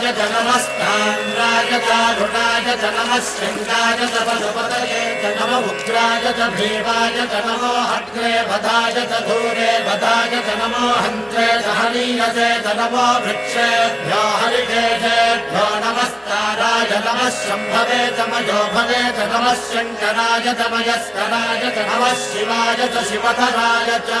रुद्राय च नमस्तान्द्राय चारुणाय च पशुपतये च नम उग्राय च भीमाय च नमो हग्रे वधाय च धूरे वधाय च नमो हन्त्रे च हनीयसे च नमो वृक्षेभ्यो हरिकेशेभ्यो नमस्ताराय नमः शम्भवे च मयोभवे च नमः शङ्कराय च नमः शिवाय च शिवधराय च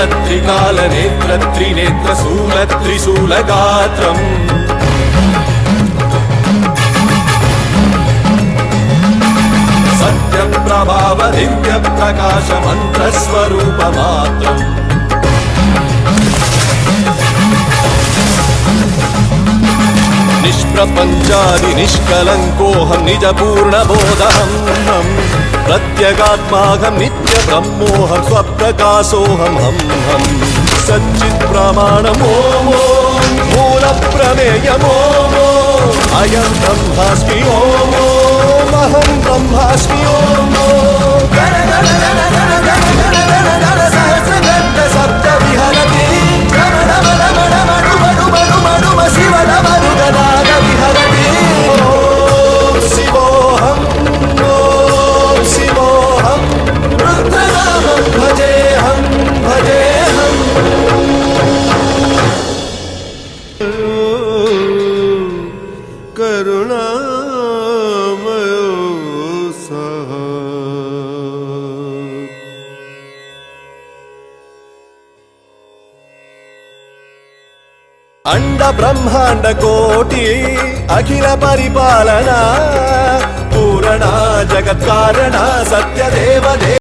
कालनेत्रत्रिनेत्रशूलत्रिशूलगात्रम् सत्यप्रभावदिव्यप्रकाशमन्त्रस्वरूपमात्रम् నిష్ప్రపంచాది నిష్కలంకోహం నిజ పూర్ణబోధహం ప్రత్యగాత్మాహం నిత్య బ్రహ్మోహం స్వప్రకాశోహం హం హం. సచ్చిత్ ప్రమాణమోమో మూల ప్రమేయమో అయం బ్రహ్మాస్మి ఓమో అండ బ్రహ్మాండ కోటి అఖిల పరిపాలన పూరణ జగత్కారణ సత్యదేవదే